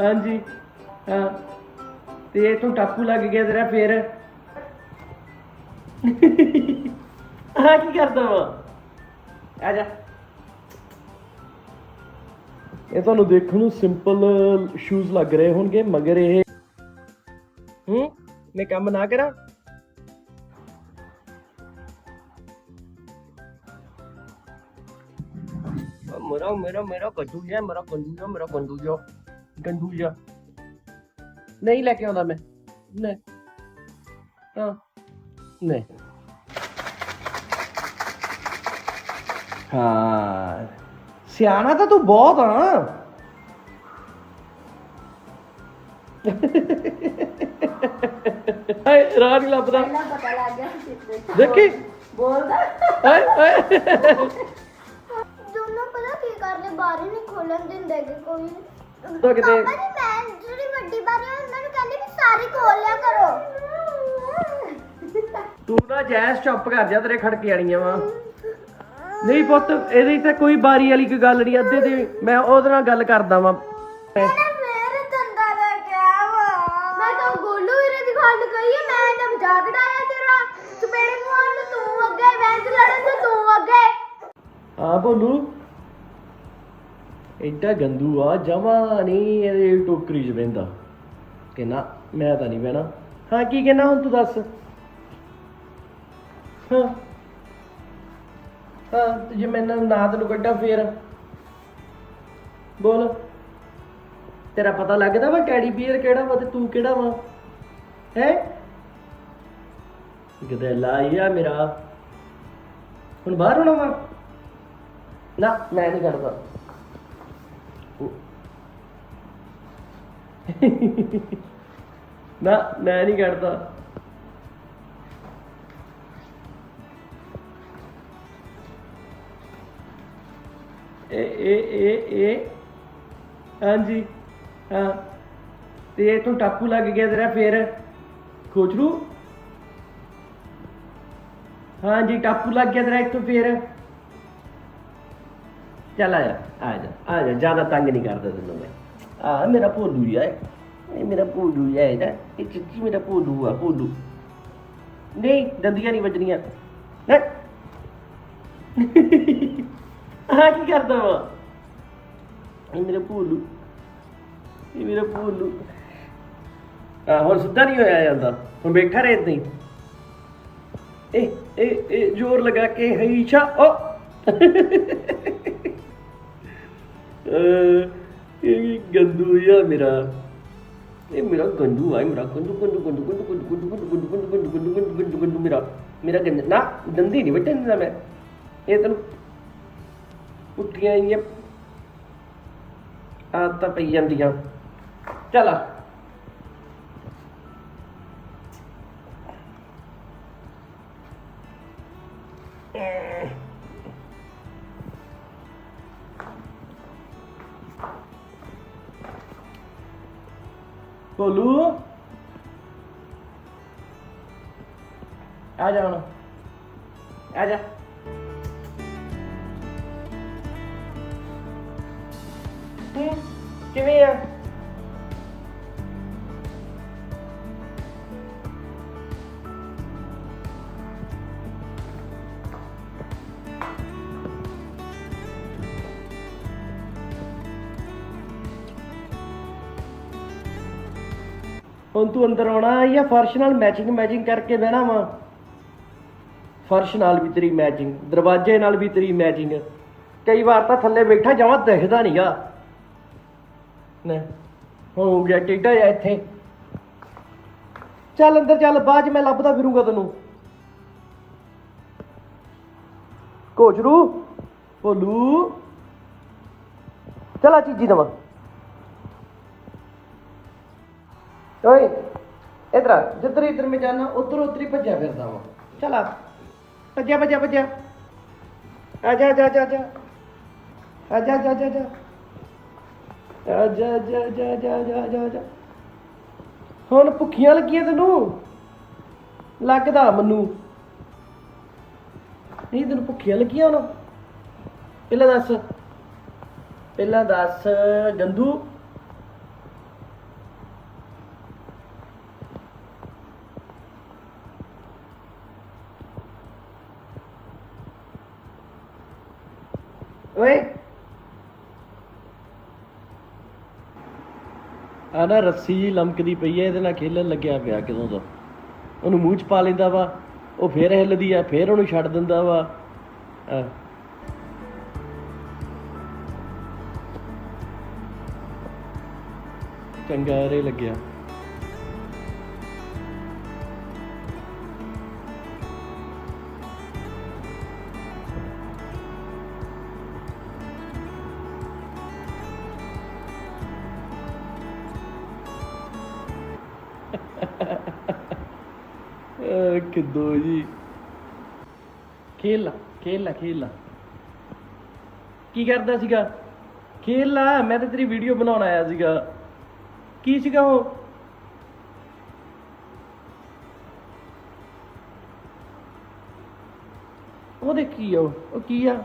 ਹਾਂਜੀ। ਹਾਂ ਤੇ ਤੂੰ ਟਾਪੂ ਲੱਗ ਗਿਆ ਤੇਰਾ ਫੇਰ। ਹਾਂ ਕੀ ਕਰਦਾ ਵਾ? ਆ ਜਾ। ਇਹ ਤੁਹਾਨੂੰ ਦੇਖਣ ਨੂੰ ਸਿੰਪਲ ਸ਼ੂਜ਼ ਲੱਗ ਰਹੇ ਹੋਣਗੇ ਮਗਰ ਇਹ ਹੂੰ ਮੈਂ ਕੰਮ ਨਾ ਕਰਾਂ? ਮੇਰਾ ਮੇਰਾ ਮੇਰਾ ਕੰਦੂ ਜਿਹਾ ਮੇਰਾ ਕੰਦੂ ਜਿਹਾ ਮੇਰਾ ਕੰਦੂ ਜਿਹਾ। ਗੰਦੂ ਜਿਹਾ। ਨਹੀਂ ਲੈ ਕੇ ਆਉਂਦਾ ਮੈਂ। ਨਹੀਂ ਹਾਂ। ਨਹੀਂ ਹਾਂ। ਸਿਆਣਾ ਤਾਂ ਤੂੰ ਬਹੁਤ ਆ। ਹਾਏ ਰਾਹ ਨਹੀਂ ਲੱਭਦਾ। ਪਹਿਲਾਂ ਪਤਾ ਲੱਗ ਗਿਆ ਸੀ ਕਿੱਥੇ ਦੇਖੀ। ਬੋਲਦਾ। ਹਾਏ ਹਾਏ। ਦੋਨੋਂ ਪਤਾ ਕੀ ਕਰਦੇ ਬਾਰੀ ਨਹੀਂ ਖੋਲਣ ਦਿੰਦੇ ਕਿ ਕੋਈ। ਤਾਂ ਕਿਤੇ- ਪਾਪਾ ਜੀ ਮੈਂ ਜਿਹੜੀ ਵੱਡੀ ਬਾਰੀ ਆ ਉਹਨਾਂ ਨੂੰ ਕਹਿੰਦੇ ਵੀ ਸਾਰੀ ਖੋਲ ਲਿਆ ਕਰੋ। ਤੂੰ ਨਾ ਜੈਸ ਚੁੱਪ ਕਰ ਜਾ ਤੇਰੇ ਖੜਕੇ ਆਣੀਆਂ ਵਾ। ਨਹੀਂ ਪੁੱਤ ਇਹਦੀ ਤੇ ਕੋਈ ਬਾਰੀ ਵਾਲੀ ਕੋਈ ਗੱਲ ਨਹੀਂ ਅੱਧੇ ਦੀ ਮੈਂ ਉਹਦੇ ਨਾਲ ਗੱਲ ਕਰਦਾ ਵਾਂ। ਮੇਰੇ ਦੰਦਾਂ ਦਾ ਕਿਆ ਵਾ? ਮੈਂ ਤਾਂ ਗੋਲੂ ਵੀਰੇ ਦੀ ਗੱਲ ਕਹੀ ਹੈ ਮੈਂ ਤਾਂ ਮਜ਼ਾਕ ਡਾਇਆ ਤੇਰਾ। ਚਪੇੜੇ ਮਾਰਨ ਨੂੰ ਤੂੰ ਅੱਗੇ ਵੈਂਜ ਲੜਨ ਨੂੰ ਤੂੰ ਅੱਗੇ। ਹਾਂ ਬੋਲੂ। ਐਡਾ ਗੰਦੂ ਆ, ਜਮਾ ਨਹੀਂ ਇਹਦੇ ਟੋਕਰੀ 'ਚ ਬਹਿੰਦਾ। ਕਹਿੰਦਾ, ਮੈਂ ਤਾਂ ਨਹੀਂ ਬਹਿਣਾ। ਹਾਂ, ਕੀ ਕਹਿੰਦਾ ਹੁਣ ਤੂੰ ਦੱਸ? ਹਾਂ। ਹਾਂ, ਤੇ ਜੇ ਮੈਂ ਨਾ ਤੈਨੂੰ ਕੱਢਾਂ ਫੇਰ? ਬੋਲ। ਤੇਰਾ ਪਤਾ ਲੱਗਦਾ ਵਾ ਕੈਡੀ ਬੀਅਰ ਕਿਹੜਾ ਵਾ ਤੇ ਤੂੰ ਕਿਹੜਾ ਵਾ? ਹੈ? ਗਦੈਲਾ ਆ ਮੇਰਾ। ਹੁਣ ਬਾਹਰ ਹੋਣਾ ਵਾ? ਨਾ, ਮੈਂ ਨਹੀਂ ਕਰਦਾ। ਨਾ, ਮੈਂ ਨਹੀਂ ਕਰਦਾ ਇਹ ਇਹ ਇਹ ਇਹ ਹਾਂਜੀ, ਹਾਂ। ਤੇ ਇਹ ਤੂੰ ਟਾਪੂ ਲੱਗ ਗਿਆ ਤੇਰਾ ਫੇਰ। ਖੋਚਰੂ ਹਾਂਜੀ, ਟਾਪੂ ਲੱਗ ਗਿਆ ਤੇਰਾ ਇੱਕ ਤੋਂ ਫੇਰ। ਚੱਲ ਆ ਜਾ ਆ ਜਾ ਆ ਜਾ। ਜ਼ਿਆਦਾ ਤੰਗ ਨਹੀਂ ਕਰਦਾ ਤੈਨੂੰ ਮੈਂ। ਆ ਮੇਰਾ ਭੋਲੂ ਜਿਹਾ ਇਹ ਮੇਰਾ ਭੋਲੂ ਜਿਹਾ ਹੈ ਇਹ ਚਿੱਚੀ ਮੇਰਾ ਭੋਲੂ ਆ, ਭੋਲੂ? ਨਹੀਂ, ਦੰਦੀਆਂ ਨਹੀਂ ਵੱਜਣੀਆਂ। ਹੈਂ? ਆ ਕੀ ਕਰਦਾ ਵਾ? ਇਹ ਮੇਰਾ ਭੋਲੂ। ਇਹ ਮੇਰਾ ਭੋਲੂ। ਆ ਹੁਣ ਸਿੱਧਾ ਨਹੀਂ ਹੋਇਆ ਜਾਂਦਾ। ਹੁਣ ਬੈਠਾ ਰਹੇ ਇਦਾਂ ਹੀ। ਇਹ ਇਹ ਇਹ ਜ਼ੋਰ ਲਗਾ ਕੇ ਹਈਸ਼ਾ ਓ! ਅਹ, ਇਹ ਗੰਦੂ ਜਿਹਾ ਮੇਰਾ ਇਹ ਮੇਰਾ ਗੰਦੂ ਆ ਇਹ ਮੇਰਾ ਗੰਦੂ ਗੰਦੂ ਗੰਦੂ ਗੰਦੂ ਗੰਦੂ ਗੰਦੂ ਗੰਦੂ ਗੰਦੂ ਗੰਦੂ ਗੰਦੂ ਗੰਦੂ ਗੰਦੂ ਗੰਦੂ ਮੇਰਾ ਮੇਰਾ ਗੰਦ ਨਾ ਦੰਦੀ ਨਹੀਂ ਵੱਟਣ ਦਿੰਦਾ ਮੈਂ ਇਹ ਤੈਨੂੰ ਉੱਠੀਆਂ ਇਹ ਆ ਪਈ ਜਾਂਦੀਆਂ ਚੱਲ ਆ ਆ ਜਾ ਹੁਣ। ਆ ਜਾ। ਹੂੰ ਕਿਵੇਂ ਆ? ਹੁਣ ਤੂੰ ਅੰਦਰ ਆਉਣਾ ਜਾਂ ਫਰਸ਼ ਨਾਲ ਮੈਚਿੰਗ ਮੈਚਿੰਗ ਕਰਕੇ ਬਹਿਣਾ ਵਾ? ਫਰਸ਼ ਨਾਲ ਵੀ ਤੇਰੀ ਮੈਚਿੰਗ ਦਰਵਾਜ਼ੇ ਨਾਲ ਵੀ ਤੇਰੀ ਮੈਚਿੰਗ ਕਈ ਵਾਰ ਤਾਂ ਥੱਲੇ ਬੈਠਾ ਜਾਵਾਂ, ਦਿਖਦਾ ਨਹੀਂਗਾ ਨੇ ਹੁਣ ਹੋ ਗਿਆ ਟੇਡਾ ਜਾ ਇੱਥੇ। ਚੱਲ ਅੰਦਰ ਚੱਲ, ਬਾਅਦ ਚ ਮੈਂ ਲੱਭਦਾ ਫਿਰੂੰਗਾ ਤੈਨੂੰ। ਕੋਚਰੂ ਭੋਲੂ। ਚਲਾ ਚੀਜੀ ਦਵਾ। ਓਏ ਇਧਰ ਆ, ਜਿੱਧਰ ਇਧਰ ਮੈਂ ਜਾਣਾ ਉਧਰ ਉਧਰ ਹੀ ਭੱਜਿਆ ਫਿਰਦਾ ਵਾ ਚਲ ਆ ਭੱਜਿਆ ਭੱਜਿਆ ਭੱਜਿਆ ਆ ਜਾ ਜਾ ਜਾ ਜਾ ਆ ਜਾ ਜਾ ਜਾ ਜਾ ਆ ਜਾ ਜਾ ਜਾ ਜਾ ਜਾ ਜਾ ਜਾ ਹੁਣ ਭੁੱਖੀਆਂ ਲੱਗੀਆਂ ਤੈਨੂੰ ਲੱਗਦਾ ਮੈਨੂੰ ਨਹੀਂ ਤੈਨੂੰ ਭੁੱਖੀਆਂ ਲੱਗੀਆਂ ਹੁਣ ਪਹਿਲਾਂ ਦੱਸ ਪਹਿਲਾਂ ਦੱਸ ਗੰਦੂ ਆ ਨਾ ਰੱਸੀ ਜੀ ਲਮਕਦੀ ਪਈ ਹੈ ਇਹਦੇ ਨਾਲ ਖੇਲਣ ਲੱਗਿਆ ਪਿਆ ਕਿਦੋਂ ਦਾ। ਉਹਨੂੰ ਮੂੰਹ ਚ ਪਾ ਲੈਂਦਾ ਵਾ, ਉਹ ਫੇਰ ਹਿੱਲਦੀ ਆ ਫੇਰ ਉਹਨੂੰ ਛੱਡ ਦਿੰਦਾ ਵਾ। ਚੰਗਾ ਰੇ ਲੱਗਿਆ। ਅਹ ਕਿੱਦੋ ਜੀ? ਖੇਲ ਲਾ ਖੇਲ ਲਾ ਖੇਲ ਲਾ ਕੀ ਕਰਦਾ ਸੀਗਾ? ਖੇਲ ਲਾ ਮੈਂ ਤਾਂ ਤੇਰੀ ਵੀਡੀਓ ਬਣਾਉਣ ਆਇਆ ਸੀਗਾ। ਕੀ ਸੀਗਾ ਉਹ? ਉਹ ਦੇਖ ਕੀ ਆ ਉਹ? ਉਹ ਕੀ ਆ?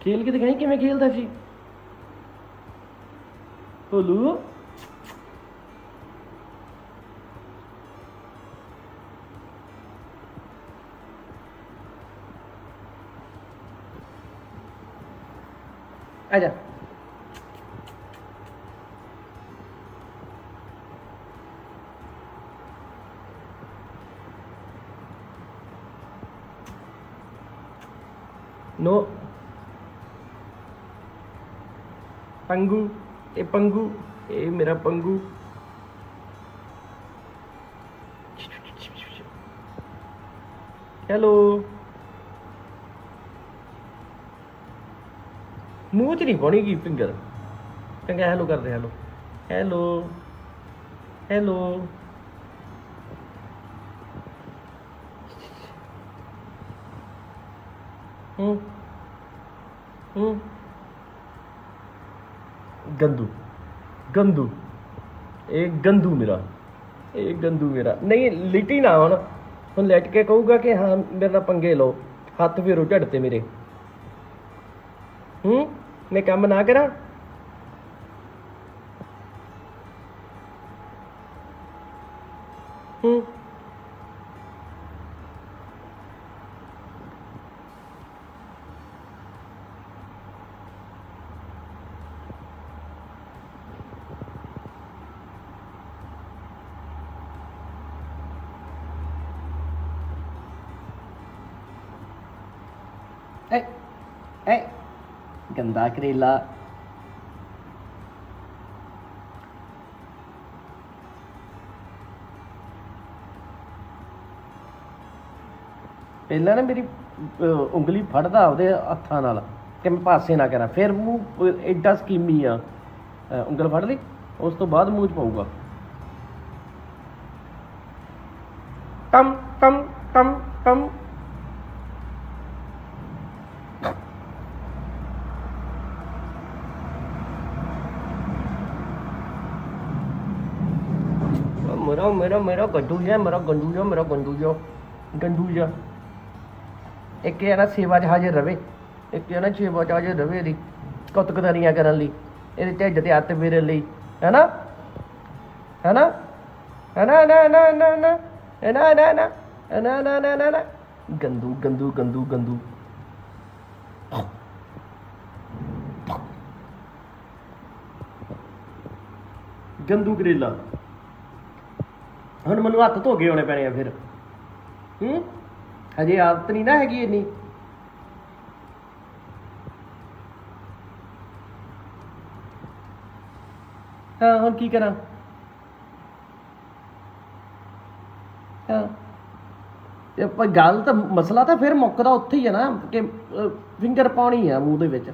ਖੇਲ ਕੇ ਦਿਖਾਈ ਕਿਵੇਂ ਖੇਲਦਾ ਸੀ? ਭੋਲੂ? ਪੰਗੂ, ਇਹ ਮੇਰਾ ਪੰਗੂ। ਹੈਲੋ ਮੂੰਹ ਚ ਨਹੀਂ ਪਾਉਣੀ ਕੀ ਫਿੰਗਰ ਚੰਗਾ ਹੈਲੋ ਕਰਦੇ ਹੈਲੋ ਹੈਲੋ ਹੈਲੋ ਹੂੰ। ਹੂੰ। ਗੰਦੂ। ਗੰਦੂ। ਇਹ ਗੰਦੂ ਮੇਰਾ। ਇਹ ਗੰਦੂ ਮੇਰਾ। ਨਹੀਂ, ਲਿਟੀ ਨਾ ਹੁਣ। ਹੁਣ ਲੈਟ ਕੇ ਕਹੂਗਾ ਕਿ ਹਾਂ, ਮੇਰੇ ਨਾਲ ਪੰਗੇ ਲਓ। ਹੱਥ ਫੇਰੋ ਝੜ ਤੇ ਮੇਰੇ। ਹੂੰ? ਮੈਂ ਕੰਮ ਨਾ ਕਰਾਂ ਹੂੰ ਏ ਏ ਗੰਦਾ ਕਰੇਲਾ। ਪਹਿਲਾਂ ਨਾ ਮੇਰੀ ਉਂਗਲੀ ਫੜਦਾ ਉਹਦੇ ਹੱਥਾਂ ਨਾਲ ਕਿ ਮੈਂ ਪਾਸੇ ਨਾ ਕਰਾਂ। ਫਿਰ ਮੂੰਹ ਐਡਾ ਸਕੀਮੀ ਆ। ਉਂਗਲ ਫੜ ਲਈ, ਉਸ ਤੋਂ ਬਾਅਦ ਮੂੰਹ ਚ ਪਾਊਗਾ। ਮੇਰਾ ਮੇਰਾ ਮੇਰਾ ਗੰਡੂ ਜਿਹਾ ਮੇਰਾ ਗੰਡੂ ਜਿਹਾ ਮੇਰਾ ਗੰਡੂ ਜਿਹਾ ਗੰਡੂ ਜਿਹਾ ਇੱਕ ਇਹ ਨਾ ਸੇਵਾ 'ਚ ਹਾਜ਼ਰ ਰਵੇ ਇੱਕ ਇਹ ਨਾ ਸੇਵਾ 'ਚ ਹਾਜ਼ਰ ਰਵੇ ਦੀ ਕਤਕਦਾਰੀਆਂ ਕਰਨ ਲਈ ਇਹਦੇ ਢਿੱਡ ਤੇ ਹੱਥ ਫੇਰਨ ਲਈ ਹੈਨਾ ਹੈਨਾ ਹੈਨਾ ਨਾ ਨਾ ਨਾ ਨਾ ਨਾ ਨਾ ਨਾ ਨਾ ਨਾ ਨਾ ਨਾ ਨਾ ਗੰਦੂ ਗੰਦੂ ਗੰਦੂ ਗੰਦੂ ਗੰਦੂ ਕਰੇਲਾ ਹੁਣ ਮੈਨੂੰ ਹੱਥ ਧੋ ਕੇ ਆਉਣੇ ਪੈਣੇ ਆ ਫਿਰ। ਹੂੰ? ਹਜੇ ਆਦਤ ਨਹੀਂ ਨਾ ਹੈਗੀ ਇੰਨੀ। ਹਾਂ, ਹੁਣ ਕੀ ਕਰਾਂ? ਹਾਂ। ਇਹ ਪਰ ਗੱਲ ਤਾਂ, ਮਸਲਾ ਤਾਂ ਫਿਰ ਮੁੱਕਦਾ ਉੱਥੇ ਹੀ ਹੈ ਨਾ, ਕਿ ਫਿੰਗਰ ਪਾਉਣੀ ਆ ਮੂੰਹ ਦੇ ਵਿੱਚ।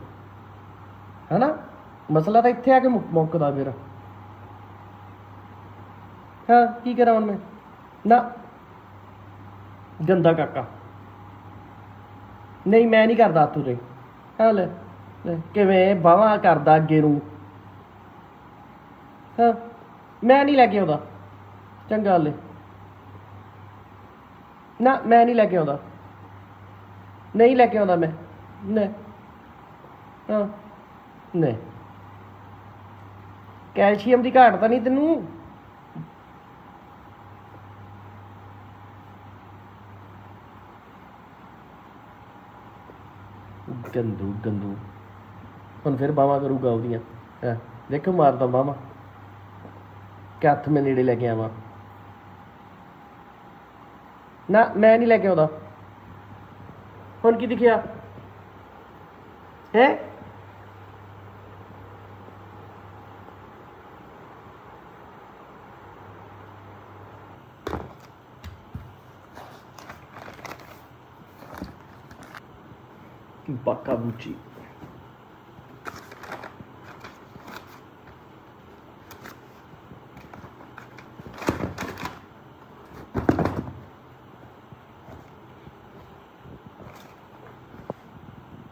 ਹੈਨਾ? ਮਸਲਾ ਤਾਂ ਇੱਥੇ ਆ ਕੇ ਮੁੱਕ- ਮੁੱਕਦਾ ਫਿਰ। ਹਾਂ ਕੀ ਕਰਾਂ ਹੁਣ ਮੈਂ? ਨਾ। ਗੰਦਾ ਕਾਕਾ। ਨਹੀਂ ਮੈਂ ਨਹੀਂ ਕਰਦਾ ਤੂੰ ਰੇ ਹਾਂ ਲੈ ਲੈ, ਕਿਵੇਂ? ਬਾਵਾ ਕਰਦਾ ਅੱਗੇ ਨੂੰ। ਹਾਂ ਮੈਂ ਨਹੀਂ ਲੈ ਕੇ ਆਉਂਦਾ। ਚੰਗਾ ਲੈ। ਨਾ ਮੈਂ ਨਹੀਂ ਲੈ ਕੇ ਆਉਂਦਾ। ਨਹੀਂ ਲੈ ਕੇ ਆਉਂਦਾ ਮੈਂ। ਨਹੀਂ ਹਾਂ। ਨਹੀਂ ਕੈਲਸ਼ੀਅਮ ਦੀ ਘਾਟ ਤਾਂ ਨਹੀਂ ਤੈਨੂੰ? ਗੰਦੂ ਗੰਦੂ। ਹੁਣ ਫਿਰ ਬਾਵਾ ਕਰੂਗਾ ਉਹਦੀਆਂ। ਹਾਂ ਦੇਖੋ ਮਾਰਦਾ ਬਾਵਾ ਕਿ ਹੱਥ ਮੈਂ ਨੇੜੇ ਲੈ ਕੇ ਆਵਾਂ। ਨਾ, ਮੈਂ ਨਹੀਂ ਲੈ ਕੇ ਆਉਂਦਾ। ਹੁਣ ਕੀ ਦਿਖਿਆ? ਹੈ? Bakabuchi.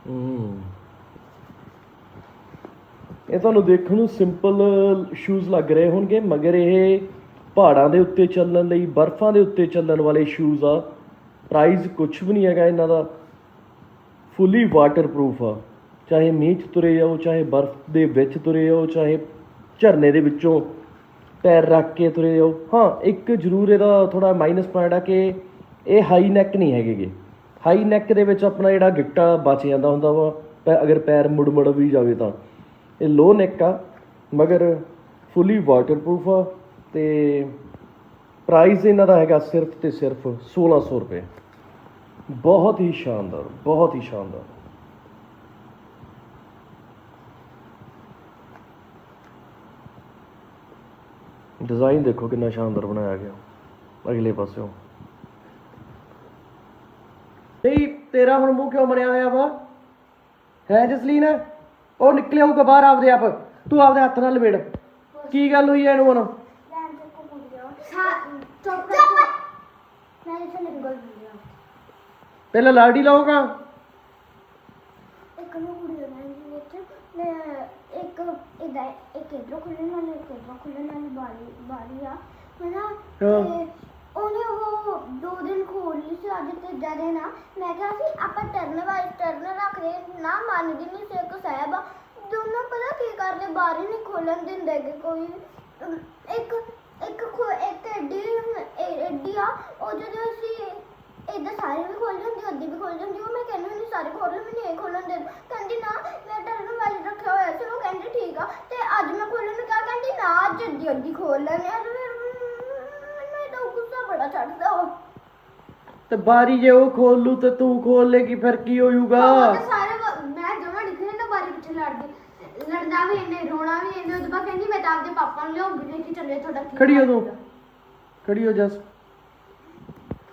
ਹਮ ਇਹ ਤੁਹਾਨੂੰ ਦੇਖਣ ਨੂੰ ਸਿੰਪਲ ਸ਼ੂਜ਼ ਲੱਗ ਰਹੇ ਹੋਣਗੇ, ਮਗਰ ਇਹ ਪਹਾੜਾਂ ਦੇ ਉੱਤੇ ਚੱਲਣ ਲਈ, ਬਰਫ਼ਾਂ ਦੇ ਉੱਤੇ ਚੱਲਣ ਵਾਲੇ ਸ਼ੂਜ਼ ਆ। ਪ੍ਰਾਈਸ ਕੁਝ ਵੀ ਨਹੀਂ ਹੈਗਾ ਇਹਨਾਂ ਦਾ। ਫੁੱਲੀ ਵਾਟਰਪ੍ਰੂਫ ਆ। ਚਾਹੇ ਮੀਂਹ 'ਚ ਤੁਰੇ ਜਾਓ, ਚਾਹੇ ਬਰਫ਼ ਦੇ ਵਿੱਚ ਤੁਰੇ ਜਾਓ, ਚਾਹੇ ਝਰਨੇ ਦੇ ਵਿੱਚੋਂ ਪੈਰ ਰੱਖ ਕੇ ਤੁਰੇ ਜਾਓ। ਹਾਂ, ਇੱਕ ਜ਼ਰੂਰ ਇਹਦਾ ਥੋੜਾ ਮਾਈਨਸ ਪੁਆਇੰਟ ਆ ਕਿ ਇਹ ਹਾਈ ਨੈਕ ਨਹੀਂ ਹੈਗੇਗੇ ਹਾਈ ਨੈਕ ਦੇ ਵਿੱਚ ਆਪਣਾ ਜਿਹੜਾ ਗਿੱਟਾ ਬਚ ਜਾਂਦਾ ਹੁੰਦਾ ਵਾ, ਪੈ- ਅਗਰ ਪੈਰ ਮੁੜ ਮੁੜ ਵੀ ਜਾਵੇ ਤਾਂ। ਇਹ ਲੋ ਨੈਕ ਆ, ਮਗਰ ਫੁੱਲੀ ਵਾਟਰਪ੍ਰੂਫ ਆ ਤੇ ਪ੍ਰਾਈਸ ਇਹਨਾਂ ਦਾ ਹੈਗਾ ਸਿਰਫ ਤੇ ਸਿਰਫ 1600 ਰੁਪਏ। ਬਹੁਤ ਹੀ ਸ਼ਾਨਦਾਰ, ਬਹੁਤ ਹੀ ਸ਼ਾਨਦਾਰ। ਡਿਜ਼ਾਈਨ ਦੇਖੋ ਕਿੰਨਾ ਸ਼ਾਨਦਾਰ ਬਣਾਇਆ ਗਿਆ, ਅਗਲੇ ਪਾਸਿਓਂ। ਨਹੀਂ, ਤੇਰਾ ਹੁਣ ਮੂੰਹ ਕਿਉਂ ਬਣਿਆ ਹੋਇਆ ਵਾ? ਹੈ ਜਸਲੀਨ? ਉਹ ਨਿਕਲਿਆ ਹੋਊਗਾ ਬਾਹਰ ਆਪਦੇ ਆਪ। ਤੂੰ ਆਪਦੇ ਹੱਥ ਨਾਲ ਲਵੇੜ ਕੀ ਗੱਲ ਹੋਈ ਐ ਇਹਨੂੰ ਹੁਣ ਲੈਣ ਤੇ ਕੋ ਪੁੱਛ ਲਿਆ ਚੁੱਪ ਚੁੱਪ ਮੈਂ ਇਸੇ ਨੂੰ ਗੱਲ ਬੋਲਿਆ ਪਹਿਲਾਂ ਲਾੜੀ ਲਾਓਗਾ ਇੱਕ ਨੂੰ ਕੁੜੀ ਵਿੱਚ ਮੈਂ ਇੱਕ ਇਹਦਾ ਇੱਕ ਇਧਰੋਂ ਖੁੱਲਣ ਵਾਲੀ ਇੱਕ ਇਧਰੋਂ ਖੁੱਲਣ ਵਾਲੀ ਬਾਰੀ ਬਾਰੀ ਆ ਹਨਾ ਹਾਂ। ਤੇ ਉਹਨੇ ਉਹ ਦੋ ਦਿਨ ਖੋਲ ਲਈ ਸੀ ਅੱਜ ਤੇ ਦਿਨ ਆ ਮੈਂ ਕਿਹਾ ਸੀ ਆਪਾਂ ਟਰਨ ਵਾਈਜ਼ ਟਰਨ ਰੱਖਦੇ ਨਾ ਮੰਨਦੀ ਨਹੀਂ ਸੀ ਇੱਕ ਸਾਹਿਬ ਆ। ਦੋਨੋਂ ਪਤਾ ਕੀ ਕਰਦੇ ਬਾਰੀ ਨਹੀਂ ਖੋਲਣ ਦਿੰਦੇ ਗੇ ਕੋਈ ਅਮ, ਇੱਕ ਇੱਕ ਖੋ ਇੱਕ ਐਡੀ ਐ- ਐਡੀ ਆ ਉਹ ਜਦੋਂ ਅਸੀਂ ਇਦਾਂ ਸਾਰੇ ਵੀ ਖੋਲ ਜਾਂਦੀ ਅੱਧੀ ਵੀ ਖੋਲ ਜਾਂਦੀ ਉਹ ਮੈਂ ਕਹਿੰਦੀ ਹੁੰਦੀ ਸਾਰੇ ਖੋਲ ਮੈਨੂੰ ਇਹ ਖੋਲਣ ਦੇ। ਕਹਿੰਦੀ ਨਾ ਮੈਂ ਟਰਨ ਵਾਈਜ਼ ਰੱਖਿਆ ਹੋਇਆ ਸੀ ਉਹ ਕਹਿੰਦੀ ਠੀਕ ਆ। ਤੇ ਅੱਜ ਮੈਂ ਖੋਲਣ ਨੂੰ ਕਿਹਾ ਕਹਿੰਦੀ ਨਾ ਅੱਜ ਅੱਧੀ ਅੱਧੀ ਖੋਲ ਲੈਣੇ ਆ। ਤੇ ਫਿਰ ਮੈਨੂੰ ਤਾਂ ਗੁੱਸਾ ਬੜਾ ਚੜਦਾ ਵਾ। ਤੇ ਬਾਰੀ ਜੇ ਉਹ ਖੋਲ ਲੂ ਤੇ ਤੂੰ ਖੋਲ ਲੇਗੀ ਫਿਰ ਕੀ ਹੋਊਗਾ? ਉਹ ਤੇ ਸਾਰੇ ਵ- ਮੈਂ ਜਮਾ ਨਿਕਲੇ ਨਾ ਬਾਰੀ ਪਿੱਛੇ ਲੜਦੀ। ਲੜਦਾ ਵੀ ਇਹਨੇ ਰੋਣਾ ਵੀ ਇਹਨੇ ਉਹਦੇ ਬਾਅਦ ਕਹਿੰਦੀ ਮੈਂ ਤਾਂ ਆਪਦੇ ਪਾਪਾ ਨੂੰ ਲਿਆਉਂਗੀ ਦੇਖੀ ਚੱਲੇ ਤੁਹਾਡਾ ਕੀ ਖੜੀ ਹੋ ਹਾਲ ਤੂੰ। ਹੋਊਗਾ। ਖੜੀ ਹੋ ਜਸ।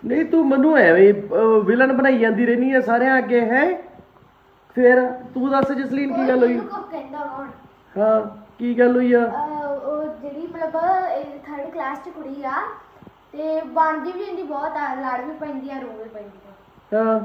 ਨਹੀਂ ਤੂੰ ਮੈਨੂੰ ਐਵੇਂ ਵਿਲਨ ਬਣਾਈ ਜਾਂਦੀ ਰਹਿਨੀ ਹੈ ਸਾਰਿਆਂ ਅੱਗੇ ਹੈ? ਫਿਰ ਤੂੰ ਦੱਸ ਜਸਲੀਨ ਕੀ ਗੱਲ ਹੋਈ? ਕਹਿੰਦਾ ਹਾਂ ਕੀ ਗੱਲ ਹੋਈ ਆ? ਅਹ ਉਹ ਜਿਹੜੀ ਮਤਲਬ ਥਰਡ ਕਲਾਸ ਚ ਕੁੜੀ ਆ ਤੇ ਬਣਦੀ ਵੀ ਇੰਨੀ ਬਹੁਤ ਆ ਲੜ ਵੀ ਪੈਂਦੀ ਆ ਰੋ ਵੀ ਪੈਂਦੀ ਆ। ਹਾਂ।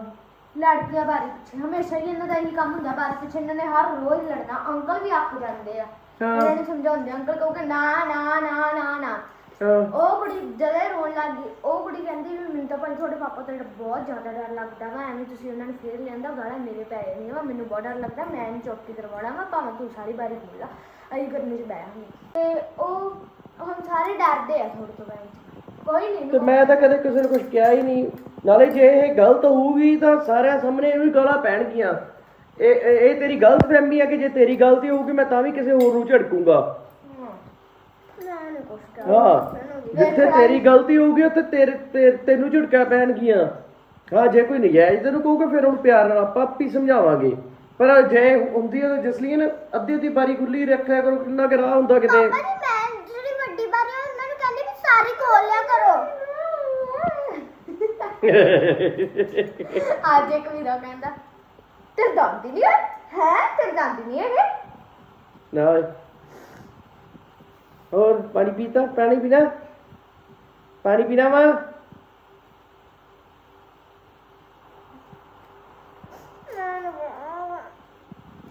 ਲੜਕੀਆਂ ਬਾਰੇ ਪਿੱਛੇ। ਹਮੇਸ਼ਾ ਹੀ ਇਹਨਾਂ ਦਾ ਇਹੀ ਕੰਮ ਹੁੰਦਾ ਬਾਰੇ ਪਿੱਛੇ ਇਹਨਾਂ ਨੇ ਹਰ ਰੋਜ਼ ਲੜਨਾ। ਅੰਕਲ ਵੀ ਅੱਕ ਜਾਂਦੇ ਆ। ਹਾਂ। ਇਹਨਾਂ ਨੂੰ ਸਮਝਾਉਂਦੇ ਅੰਕਲ ਕਹੂਗਾ ਨਾ ਨਾ ਨਾ ਨਾ ਨਾ। ਹਾਂ। ਉਹ ਕੁੜੀ ਜਦੋਂ ਇਹ ਰੋਣ ਲੱਗ ਗਈ। ਉਹ ਕੁੜੀ ਕਹਿੰਦੀ ਵੀ ਮੈਨੂੰ ਤਾਂ ਭਾਈ ਤੁਹਾਡੇ ਪਾਪਾ ਤੋਂ ਬਹੁਤ ਜ਼ਿਆਦਾ ਡਰ ਲੱਗਦਾ ਵਾ ਐਵੇਂ ਤੁਸੀਂ ਉਹਨਾਂ ਨੂੰ ਫੇਰ ਲਿਆਂਦਾ ਗਾਲਾਂ ਮੇਰੇ ਪੈ ਜਾਣੀਆਂ ਵਾ ਮੈਨੂੰ ਬਹੁਤ ਡਰ ਲੱਗਦਾ ਮੈਂ ਨਹੀਂ ਚੌਕੀ ਕਰਵਾਉਣਾ ਵਾ ਭਾਵੇਂ ਤੂੰ ਸਾਰੀ ਬਾਰੀ ਖੋਲ ਲਾ ਅਸੀਂ ਗਰਮੀ 'ਚ ਬਹਿ ਜਾਂਗੇ ਤੇ ਉਹ ਹੁਣ ਸਾਰੇ ਡਰਦੇ ਆ ਥੋੜੇ ਤੋਂ ਬਾਅਦ। ਕੋਈ ਨਹੀਂ ਤੇ ਮੈਂ ਤਾਂ ਕਦੇ ਕਿਸੇ ਨੂੰ ਕੁਝ ਕਿਹਾ ਹੀ ਨਹੀਂ। ਨਾਲੇ ਜੇ ਇਹ ਗਲਤ ਹੋਊਗੀ ਤਾਂ ਸਾਰਿਆਂ ਸਾਹਮਣੇ ਇਹ ਵੀ ਗਾਲਾਂ ਪੈਣਗੀਆਂ। ਇਹ ਇਹ ਇਹ ਤੇਰੀ ਗਲਤ ਫਹਿਮੀ ਹੈ ਕਿ ਜੇ ਤੇਰੀ ਗਲਤੀ ਹੋਊਗੀ ਮੈਂ ਤਾਂ ਵੀ ਕਿਸੇ ਹੋਰ ਨੂੰ ਝੜਕੂੰਗਾ। ਨਹੀਂ ਕੁਛ ਹਾਂ ਜਿੱਥੇ ਤੇਰੀ ਗਲਤੀ ਹੋਊਗੀ ਉੱਥੇ ਤੇਰੇ ਤੇ- ਤੈਨੂੰ ਝੁੜਕਾ ਪੈਣਗੀਆਂ। ਹਾਂ ਜੇ ਕੋਈ ਨਜਾਇਜ਼ ਤੈਨੂੰ ਕਹੂਗਾ ਫਿਰ ਉਹਨੂੰ ਪਿਆਰ ਨਾਲ ਆਪਾਂ ਆਪੀ ਸਮਝਾਵਾਂਗੇ। ਪਰ ਜੇ ਹੁੰਦੀ ਹੈ ਤਾਂ ਜਸਲੀਨ ਅੱਧੀ ਅੱਧੀ ਬਾਰੀ ਖੁੱਲੀ ਰੱਖਿਆ ਕਰੋ ਕਿੰਨਾ ਕੁ ਰਾਹ ਹੁੰਦਾ ਕਿਤੇ। ਪਾਪਾ ਜੀ ਮੈਂ ਜਿਹੜੀ ਵੱਡੀ ਬਾਰੀ ਆ ਉਹਨਾਂ ਨੂੰ ਕਹਿੰਦੀ ਵੀ ਸਾਰੀ ਖੋਲ ਲਿਆ ਕਰੋ। ਅੱਜ ਇੱਕ ਵੀਰਾ ਕਹਿੰਦਾ ਤੇ ਦੰਦ ਨਹੀਂ ਹੈ ਹੈ? ਤੇ ਦੰਦ ਨਹੀਂ ਹੈਗੇ? ਨਾ। ਹੋਰ ਪਾਣੀ ਪੀਤਾ? ਪਾਣੀ ਪੀਣਾ? ਪਾਣੀ ਪੀਣਾ ਵਾ?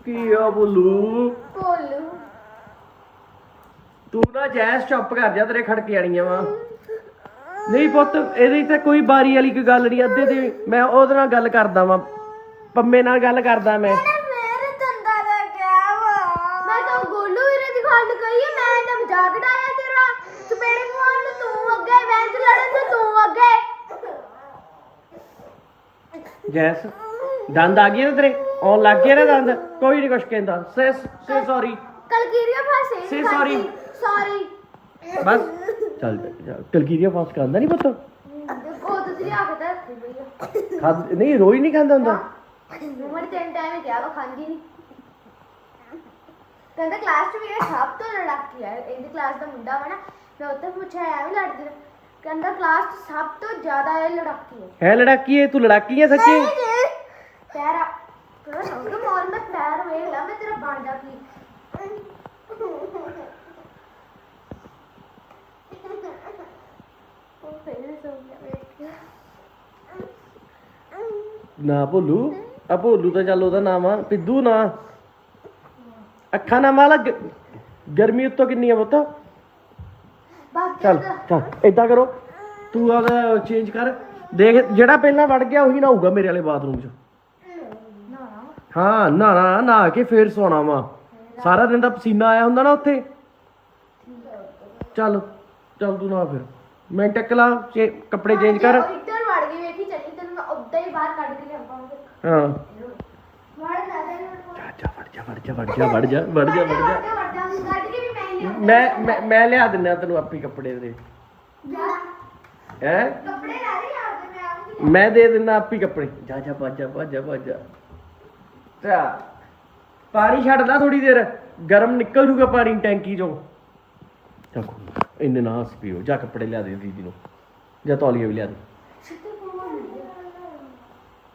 ਕੀ ਆ ਬੋਲੂ? ਕੋਲੂ ਤੂੰ ਨਾ ਜੈਸ ਚੁੱਪ ਕਰ ਜਾ ਤੇਰੇ ਖੜਕੇ ਆਣੀਆਂ ਵਾ। ਨਹੀਂ ਪੁੱਤ ਇਹਦੀ ਤੇ ਕੋਈ ਬਾਰੀ ਵਾਲੀ ਕੋਈ ਗੱਲ ਨਹੀਂ ਅੱਧੇ ਦੀ ਮੈਂ ਉਹਦੇ ਨਾਲ ਗੱਲ ਕਰਦਾ ਵਾਂ। ਪੰਮੇ ਨਾਲ ਗੱਲ ਕਰਦਾ ਮੈਂ ਮੇਰੇ ਦੰਦਾਂ ਦਾ ਕਿਆ ਵਾ ਮੈਂ ਤਾਂ ਗੋਲੂ ਵੀਰੇ ਦੀ ਗੱਲ ਕਹੀ ਹੈ ਮੈਂ ਤਾਂ ਮਜ਼ਾਕ ਡਾਇਆ ਤੇਰਾ ਚਪੇੜੇ ਮਾਰਨ ਨੂੰ ਤੂੰ ਅੱਗੇ ਵੈਂਜ ਲੜਨ ਨੂੰ ਤੂੰ ਅੱਗੇ ਜੈਸ ਦੰਦ ਆ ਗਏ ਨਾ ਤੇਰੇ? ਆਉਣ ਲੱਗ ਗਏ ਨਾ ਦੰਦ? ਕੋਈ ਨਹੀਂ ਕੁਛ ਕਹਿੰਦਾ। ਸੇ ਸੇ ਸੌਰੀ ਕਲਗੀਰੀਆ ਫਾਸੇ Say sorry. ਸੌਰੀ ਬਸ। ਚੱਲ ਚੱਲ। ਕਲਕੀਰੀਆ ਫਾਸ ਖਾਂਦਾ ਨਹੀਂ ਪੁੱਤ? ਦੇਖੋ ਤੁਸੀਂ ਆ ਕੇ ਤਾਂ ਰੱਖੀ ਪਈ ਆ। ਖਾ ਨਹੀਂ ਰੋਈ ਨਹੀਂ ਖਾਂਦਾ ਹੁੰਦਾ? ਮੰਮਾ ਨੇ ਤਿੰਨ ਟਾਈਮ ਕਿਹਾ ਵਾ ਖਾਂਦੀ ਨਹੀਂ ਕਹਿੰਦਾ ਕਲਾਸ 'ਚ ਮੇਰਾ ਸਭ ਤੋਂ ਲੜਾਕੀ ਹੈ ਇਹਦੀ ਕਲਾਸ ਦਾ ਮੁੰਡਾ ਵਾ ਨਾ ਮੈਂ ਉੱਥੇ ਪੁੱਛਿਆ ਐਵੇਂ ਲੜਦੀ। ਕਹਿੰਦਾ ਕਲਾਸ 'ਚ ਸਭ ਤੋਂ ਜ਼ਿਆਦਾ ਇਹ ਲੜਾਕੀ ਹੈ। ਹੈ ਲੜਾਕੀ ਹੈ ਤੂੰ ਲੜਾਕੀ ਹੈ ਸੱਚੀ? ਪੈਰ ਆ ਤੇਰਾ ਸੰਗ ਮਾਰ ਮੈਂ ਪੈਰ ਵੇਖ ਲਾ ਮੈਂ ਤੇਰਾ ਬਣ ਜਾ ਕੀ ਉਹ ਪਹਿਲੇ ਸੌ ਗਿਆ ਵੇਖ ਕੇ। ਨਾ ਭੋਲੂ ਆ ਭੋਲੂ ਤਾਂ ਚੱਲ ਉਹਦਾ ਨਾਮ ਆ ਪਿੱਦੂ ਨਾ। ਅੱਖਾਂ ਨਾ ਵਾਲਾ ਗ- ਗਰਮੀ ਉੱਤੋਂ ਕਿੰਨੀ ਆ ਪੁੱਤ? ਚੱਲ ਚੱਲ ਏਦਾਂ ਕਰੋ ਤੂੰ ਆਦਾ ਚੇਂਜ ਕਰ ਦੇਖ ਜਿਹੜਾ ਪਹਿਲਾਂ ਵੜ ਗਿਆ ਉਹੀ ਨਹਾਊਗਾ ਮੇਰੇ ਵਾਲੇ ਬਾਥਰੂਮ 'ਚ ਨਾ ਨਾ ਹਾਂ ਨਹਾਣਾ ਨਹਾ ਕੇ ਫੇਰ ਸੌਣਾ ਵਾ ਸਾਰਾ ਦਿਨ ਦਾ ਪਸੀਨਾ ਆਇਆ ਹੁੰਦਾ ਨਾ ਉੱਥੇ ਚੱਲ ਚੱਲ ਤੂੰ ਨਾ ਫਿਰ ਮੈਂ ਟੱਕਲਾ ਚੇ ਕੱਪੜੇ ਚੇਂਜ ਕਰ ਇੱਧਰ ਵੜ ਗਈ ਵੇਖੀ ਚੱਲੀ ਤੈਨੂੰ ਮੈਂ ਉੱਦਾਂ ਹੀ ਬਾਹਰ ਕੱਢ ਕੇ ਲਿਆਵਾਂਗਾ ਹਾਂ ਵੜ ਨਾ ਜਾ ਜਾ ਵੜ ਜਾ ਵੜ ਜਾ ਵੜ ਜਾ ਵੜ ਜਾ ਵੜ ਜਾ ਵੜ ਜਾ ਮੈਂ। ਮੈਂ ਮੈਂ ਲਿਆ ਦਿੰਦਾ ਤੈਨੂੰ ਆਪੇ ਕੱਪੜੇ ਦੇ। ਹੈ? ਕੱਪੜੇ ਲੈ ਰਹੀ ਆ ਤੇ ਮੈਂ ਦੇ ਦਿੰਦਾ ਆਪੇ ਕੱਪੜੇ। ਜਾ ਜਾ ਭੱਜ ਭੱਜ ਭੱਜ ਚਾ ਪਾਣੀ ਛੱਡਦਾ ਥੋੜੀ ਦੇਰ। ਗਰਮ ਨਿਕਲ ਜੂਗਾ ਪਾਣੀ ਟੈਂਕੀ ਚੋਂ। ਚੱਕੋ। ਇੰਨੇ ਨਾ ਹੱਸ ਪੀਓ ਜਾ ਕੱਪੜੇ ਲਿਆ ਦੇ ਦੀਦੀ ਨੂੰ। ਜਾਂ ਤੌਲੀਆ ਵੀ ਲਿਆ ਦੇ।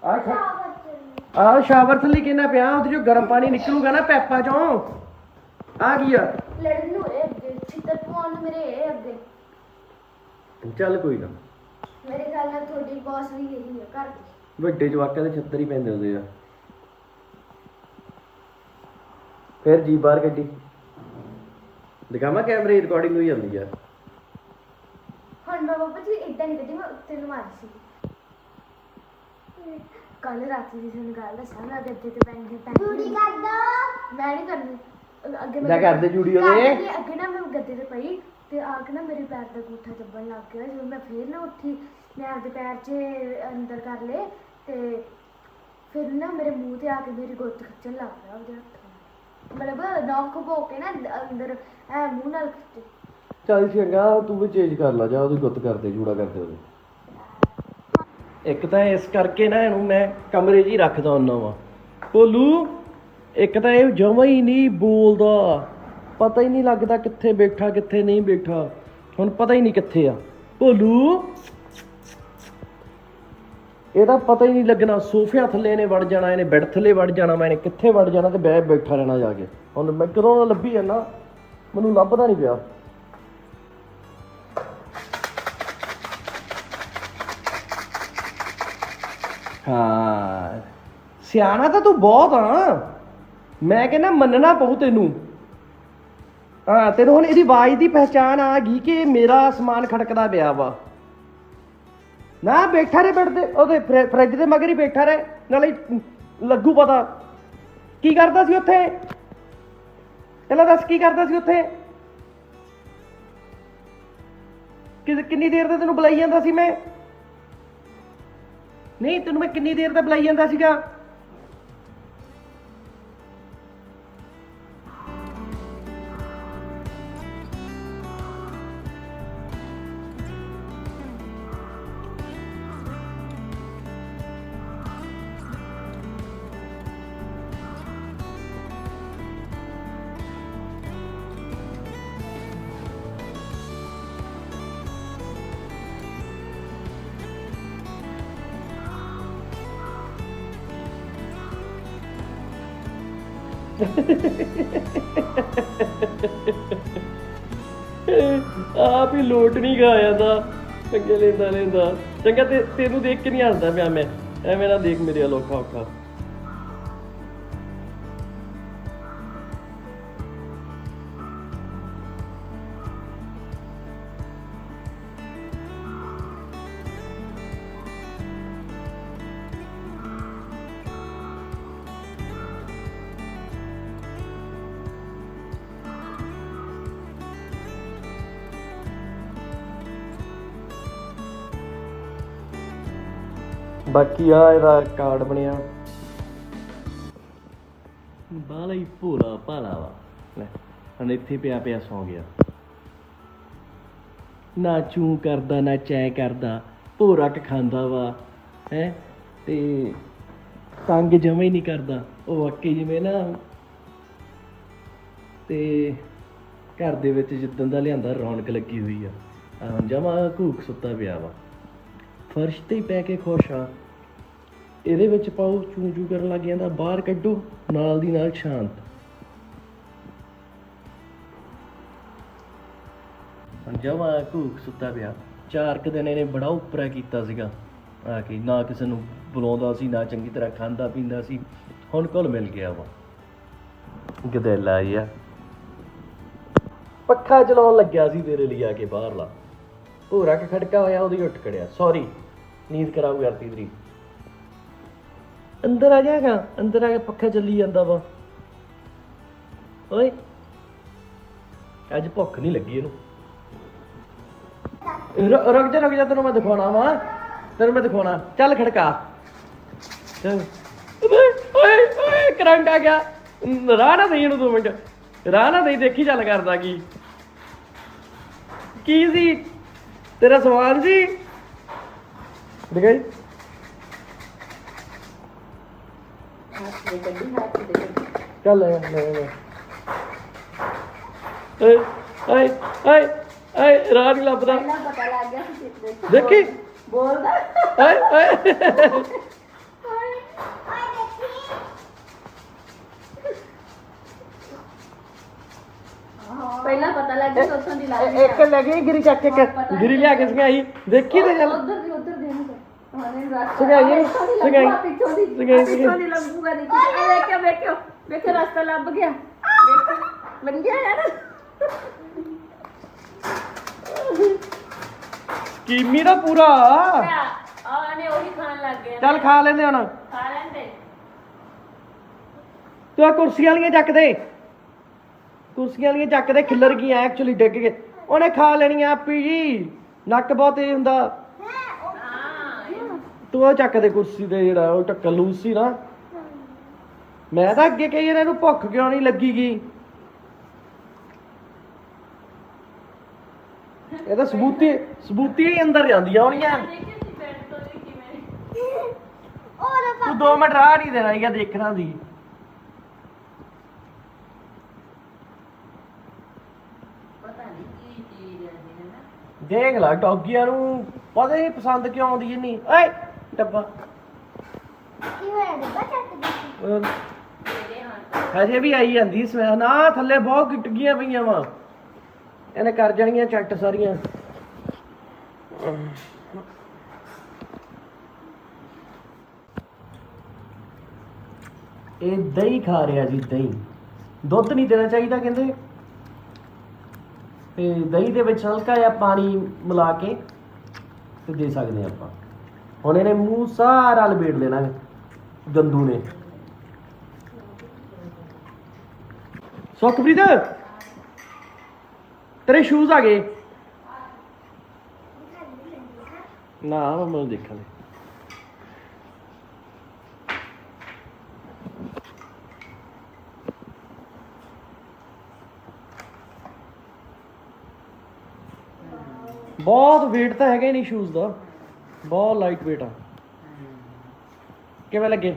ਆ। ਆ। ਸ਼ਾਵਰ ਥੱਲੇ ਕਿੰਨਾ ਪਿਆ। ਉਹਦੇ ਚੋਂ ਗਰਮ ਪਾਣੀ ਨਿਕਲੂਗਾ ਨਾ ਪੈਪਾਂ ਚੋਂ। ਆ ਕੀ ਆ? ਲੜਨ ਮੇਰੇ ਅੱਗੇ। ਚੱਲ ਕੋਈ ਨਾ। ਮੇਰੇ ਖਿਆਲ ਨਾਲ ਤੁਹਾਡੀ ਬੌਸ ਵੀ ਇਹੀ ਹੈ ਘਰ ਦੀ। ਵੱਡੇ ਜਵਾਕਾਂ ਦੇ ਛੱਤਰ ਹੀ ਪੈਂਦੇ ਹੁੰਦੇ ਆ। ਫਿਰ ਜੀ ਬਾਹਰ ਕੱਢੀ। ਦਿਖਾਵਾਂ ਕੈਮਰੇ ਰਿਕਾਰਡਿੰਗ ਹੋਈ ਜਾਂਦੀ ਆ। ਹੁਣ ਮੈਂ ਬਾਬਾ ਜੀ ਇਦਾਂ ਨਹੀਂ ਕਹਦੀ ਮੈਂ ਉੱਤੇ ਨੂੰ ਮਾਰੀ ਸੀ। ਕੱਲ ਰਾਤੀ ਦੀ ਤੁਹਾਨੂੰ ਗੱਲ ਦੱਸਾਂ ਮੈਂ ਗੱਦੇ ਤੇ ਪੈਂਦੀ ਪੈਂਦੀ। ਜੂੜੀ ਕਰ ਦੋ। ਮੈਂ ਨਹੀਂ ਕਰਨੀ। ਅੱਗੇ ਕਰਦੇ ਜੂੜੀ ਉਹਦੇ। ਅੱਗੇ ਨਾ ਮੈਂ ਗੱਦੇ ਤੇ ਪਈ ਤੇ ਆ ਕੇ ਨਾ ਮੇਰੇ ਪੈਰ ਦਾ ਗੂਠਾ ਚੱਬਣ ਲੱਗ ਗਿਆ। ਜਦੋਂ ਮੈਂ ਫੇਰ ਨਾ ਉੱਠੀ ਮੈਂ ਆਪਦੇ ਪੈਰ 'ਚ ਅੰਦਰ ਕਰ ਲਏ ਤੇ ਫਿਰ ਨਾ ਮੇਰੇ ਮੂੰਹ ਤੇ ਆ ਕੇ ਮੇਰੀ ਗੁੱਤ ਖਿੱਚਣ ਲੱਗ ਪਿਆ ਉਹਦੇ ਹੱਥ। ਮਤਲਬ ਨੌਕ ਭੋ ਕੇ ਨਾ ਅੰਦਰ ਐ ਮੂੰਹ ਨਾਲ ਖਿੱਚੇ। ਚੱਲ ਚੰਗਾ ਤੂੰ ਵੀ ਚੇਂਜ ਕਰ ਲਾ ਜਾ ਉਹਦੀ ਗੁੱਤ ਕਰਦੇ ਜੂੜਾ ਕਰਦੇ ਉਹਦੇ। ਇੱਕ ਤਾਂ ਇਸ ਕਰਕੇ ਨਾ ਇਹਨੂੰ ਮੈਂ ਕਮਰੇ 'ਚ ਹੀ ਰੱਖਦਾ ਹੁੰਦਾ ਵਾਂ। ਭੋਲੂ ਇੱਕ ਤਾਂ ਇਹ ਜਮਾ ਹੀ ਨਹੀਂ ਬੋਲਦਾ। ਪਤਾ ਹੀ ਨਹੀਂ ਲੱਗਦਾ ਕਿੱਥੇ ਬੈਠਾ, ਕਿੱਥੇ ਨਹੀਂ ਬੈਠਾ। ਹੁਣ ਪਤਾ ਹੀ ਨਹੀਂ ਕਿੱਥੇ ਆ। ਭੋਲੂ! ਇਹਦਾ ਪਤਾ ਹੀ ਨਹੀਂ ਲੱਗਣਾ, ਸੋਫਿਆਂ ਥੱਲੇ ਨੇ ਵੜ ਜਾਣਾ, ਇਹਨੇ ਬੈੱਡ ਥੱਲੇ ਵੜ ਜਾਣਾ, ਮੈਂ ਕਿੱਥੇ ਵੜ ਜਾਣਾ ਤੇ ਬੈ ਬੈਠਾ ਰਹਿਣਾ ਜਾ ਕੇ। ਹੁਣ ਮੈਂ ਕਦੋਂ ਦਾ ਲੱਭੀ ਜਾਂਦਾ, ਮੈਨੂੰ ਲੱਭਦਾ ਨਹੀਂ ਪਿਆ। ਹਾਂ। ਸਿਆਣਾ ਤਾਂ ਤੂੰ ਬਹੁਤ ਆ। ਮੈਂ ਕਹਿੰਦਾ ਮੰਨਣਾ ਪਊ ਤੈਨੂੰ। ਹਾਂ, ਤੈਨੂੰ ਹੁਣ ਇਹਦੀ ਆਵਾਜ਼ ਦੀ ਪਹਿਚਾਣ ਆ ਗਈ ਕਿ ਇਹ ਮੇਰਾ ਸਮਾਨ ਖੜਕਦਾ ਪਿਆ ਵਾ। ਨਾ ਬੈਠਾ ਰਹੇ ਬੈਠ ਉਹਦੇ ਫਰਿੱਜ ਦੇ ਮਗਰ ਹੀ ਬੈਠਾ ਰਹੇ, ਨਾਲੇ ਲੱਗੂ ਪਤਾ। ਕੀ ਕਰਦਾ ਸੀ ਉੱਥੇ? ਪਹਿਲਾਂ ਦੱਸ ਕੀ ਕਰਦਾ ਸੀ ਉੱਥੇ? ਕਿੰਨੀ ਦੇਰ ਦਾ ਤੈਨੂੰ ਬੁਲਾਈ ਜਾਂਦਾ ਸੀ ਮੈਂ? ਨਹੀਂ, ਤੈਨੂੰ ਮੈਂ ਕਿੰਨੀ ਦੇਰ ਦਾ ਬੁਲਾਈ ਜਾਂਦਾ ਸੀਗਾ? ਆਪ ਹੀ ਲੋਟ ਨਹੀਂ ਗਾ ਜਾਂਦਾ ਚੰਗੇ ਲੈਂਦਾ ਲੈਂਦਾ ਚੰਗਾ ਤੇ ਤੈਨੂੰ ਦੇਖ ਕੇ ਨਹੀਂ ਹੱਸਦਾ ਪਿਆ ਮੈਂ। ਐਵੇਂ ਨਾ ਦੇਖ ਮੇਰੇ ਵੱਲ ਔਖਾ ਬਾਕੀ ਆ ਇਹਦਾ ਕਾਰਡ ਬਣਿਆ। ਬਾਲਾ ਹੀ ਭੋਲਾ ਭਾਲਾ ਵਾ। ਲੈ। ਹੁਣ ਇੱਥੇ ਪਿਆ ਪਿਆ ਸੌ ਗਿਆ। ਨਾ ਚੂੰ ਕਰਦਾ ਨਾ ਚੈ ਕਰਦਾ ਭੋਰਾ ਕ ਖਾਂਦਾ ਵਾ ਹੈ? ਤੇ ਤੰਗ ਜਮਾ ਹੀ ਨਹੀਂ ਕਰਦਾ। ਉਹ ਵਾਕਈ ਜਿਵੇਂ ਨਾ ਤੇ ਘਰ ਦੇ ਵਿੱਚ ਜਿੱਦਾਂ ਦਾ ਲਿਆਂਦਾ ਰੌਣਕ ਲੱਗੀ ਹੋਈ ਆ। ਆ ਜਮਾ ਘੂਕ ਸੁੱਤਾ ਪਿਆ ਵਾ। ਫਰਸ਼ ਤੇ ਹੀ ਪੈ ਕੇ ਖੁਸ਼ ਆ ਇਹਦੇ ਵਿੱਚ ਪਾਓ, ਚੂ ਚੂ ਕਰਨ ਲੱਗ ਜਾਂਦਾ, ਬਾਹਰ ਕੱਢੋ, ਨਾਲ ਦੀ ਨਾਲ ਸ਼ਾਂਤ। ਹੁਣ ਜਮਾ ਘੂਕ ਸੁੱਤਾ ਪਿਆ। ਚਾਰ ਕੁ ਦਿਨ ਇਹਨੇ ਬੜਾ ਉਪਰਾ ਕੀਤਾ ਸੀਗਾ। ਆ ਕੇ ਨਾ ਕਿਸੇ ਨੂੰ ਬੁਲਾਉਂਦਾ ਸੀ, ਨਾ ਚੰਗੀ ਤਰ੍ਹਾਂ ਖਾਂਦਾ ਪੀਂਦਾ ਸੀ। ਹੁਣ ਕੋਲ ਮਿਲ ਗਿਆ ਵਾ। ਗਦੈਲਾ ਆ। ਪੱਖਾ ਚਲਾਉਣ ਲੱਗਿਆ ਸੀ ਤੇਰੇ ਲਈ ਆ ਕੇ ਬਾਹਰਲਾ। ਭੂਰਾ ਕੇ ਖੜਕਾ ਹੋਇਆ, ਉਹਦੀ ਉੱਠ ਖੜਿਆ। ਸੌਰੀ ਨੀਂਦ ਖਰਾਬ ਕਰਤੀ ਤੇਰੀ ਅੰਦਰ ਆ ਜਾਏਗਾ ਅੰਦਰ ਆ ਕੇ ਪੱਖਾ ਚੱਲੀ ਜਾਂਦਾ ਵਾ। ਓਏ। ਅੱਜ ਭੁੱਖ ਨਹੀਂ ਲੱਗੀ ਇਹਨੂੰ। ਰੁ- ਰੁਕ ਜਾ ਰੁਕ ਜਾ ਤੈਨੂੰ ਮੈਂ ਦਿਖਾਉਣਾ ਵਾ। ਤੈਨੂੰ ਮੈਂ ਦਿਖਾਉਣਾ। ਚੱਲ ਖੜਕਾ। ਚੱਲ। ਓਏ ਓਏ ਓਏ ਕਰੰਟ ਆ ਗਿਆ। ਨ- ਰਾਹ ਨਾ ਦੇਈ ਇਹਨੂੰ ਦੋ ਮਿੰਟ। ਰਾਹ ਨਾ ਦੇਈ ਦੇਖੀ ਚੱਲ ਕਰਦਾ ਕੀ। ਕੀ ਸੀ? ਤੇਰਾ ਸਵਾਲ ਸੀ? ਦਿਖਾਈ ਚੱਲ ਲੈ ਲੈ ਲੈ ਓਏ ਓਏ ਓਏ ਓਏ ਰਾਹ ਨਹੀਂ ਲੱਭਦਾ ਪਤਾ ਲੱਗ ਗਿਆ ਸੀ ਕਿਤੇ ਦੇਖੀ ਬੋਲਦਾ ਓਏ ਓਏ ਓਏ ਦੇਖੀ ਪਹਿਲਾਂ ਪਤਾ ਲੱਗ ਗਿਆ ਉੱਥੋਂ ਦੀ ਲੱਗ ਇਹ- ਇੱਕ ਲੈ ਗਈ ਗਿਰੀ ਚੱਕ ਕੇ ਗਿਰੀ ਲਿਆ ਕੇ ਸਗਾਈ ਦੇਖੀ ਤੇ ਚੱਲ ਉਧਰ ਦੀ ਉਧਰ ਸਗਾਈ ਸਗਾਈ ਸਗਾਈ ਆ ਵੇਖਿਓ ਵੇਖਿਓ ਵੇਖਿਓ ਰਸਤਾ ਲੱਭ ਗਿਆ। ਯਾਰ ਕੀਮੀ ਦਾ ਪੂਰਾ। ਆ ਨੇ ਉਹੀ ਖਾਣ ਲੱਗ ਗਿਆ। ਚੱਲ ਖਾ ਲੈਂਦੇ ਹੁਣ। ਖਾ ਲੈਂਦੇ। ਤੂੰ ਆ ਕੁਰਸੀਆਂ ਵਾਲੀਆਂ ਚੱਕ ਦੇ। ਕੁਰਸੀਆਂ ਵਾਲੀਆਂ ਚੱਕ ਦੇ ਖਿੱਲਰ ਗਈਆਂ ਐਕਚੁਅਲੀ ਡਿੱਗ ਗਏ। ਉਹਨੇ ਖਾ ਲੈਣੀਆਂ ਆਪੀ ਜੀ। ਨੱਕ ਬਹੁਤ ਤੇਜ਼ ਹੁੰਦਾ। ਤੂੰ ਉਹ ਚੱਕ ਦੇ ਕੁਰਸੀ ਤੇ ਜਿਹੜਾ ਉਹ ਟੱਕਰ ਲੂਸ ਸੀ ਨਾ। ਮੈਂ ਤਾਂ ਅੱਗੇ ਕਹੀ ਇਹਨਾਂ ਨੂੰ ਭੁੱਖ ਕਿਉਂ ਨਹੀਂ ਲੱਗੀਗੀ ਇਹ ਤਾਂ ਸਬੂਤੀ ਸਬੂਤੀ ਹੀ ਅੰਦਰ ਜਾਂਦੀਆਂ ਹੋਣੀਆਂ। ਤੂੰ 2 ਮਿੰਟ ਰਾਹ ਨਹੀਂ ਦੇਣਾ ਸੀਗਾ ਦੇਖਣਾ ਸੀ ਦੇਖ ਲੈ, ਡੌਗੀਆਂ ਨੂੰ ਪਤਾ ਨਹੀਂ ਪਸੰਦ ਕਿਉਂ ਆਉਂਦੀ ਨਹੀਂ ਓਏ! ਡੱਬਾ। ਕੀ ਹੋਇਆ ਡੱਬਾ ਚੱਕ ਦੇ ਅਹ, ਹਜੇ ਵੀ ਆਈ ਜਾਂਦੀ ਸਮੈਲ ਨਾ ਥੱਲੇ ਬਹੁਤ ਗਿੱਟ ਗਈਆਂ ਪਈਆਂ ਵਾ। ਇਹਨੇ ਕਰ ਜਾਣੀਆਂ ਚੱਟ ਸਾਰੀਆਂ। ਇਹ ਦਹੀਂ ਖਾ ਰਿਹਾ ਜੀ ਦਹੀਂ। ਦੁੱਧ ਨਹੀਂ ਦੇਣਾ ਚਾਹੀਦਾ ਕਹਿੰਦੇ। ਤੇ ਦਹੀਂ ਦੇ ਵਿੱਚ ਹਲਕਾ ਜਿਹਾ ਪਾਣੀ ਮਿਲਾ ਕੇ ਤੇ ਦੇ ਸਕਦੇ ਹਾਂ ਆਪਾਂ। ਹੁਣ ਇਹਨੇ ਮੂੰਹ ਸਾਰਾ ਲਪੇਟ ਲੈਣਾ ਹੈ, ਗੰਦੂ ਨੇ। ਸੁਖਪ੍ਰੀਤ ਤੇਰੇ ਸ਼ੂਜ਼ ਆ ਗਏ। ਨਾ ਮੈਂ ਦੇਖਾਂ ਬਹੁਤ weight ਤਾਂ ਹੈਗਾ ਹੀ ਨਹੀਂ ਸ਼ੂਜ਼ ਦਾ। ਬਹੁਤ ਲਾਈਟ weight ਆ ਕਿਵੇਂ ਲੱਗੇ?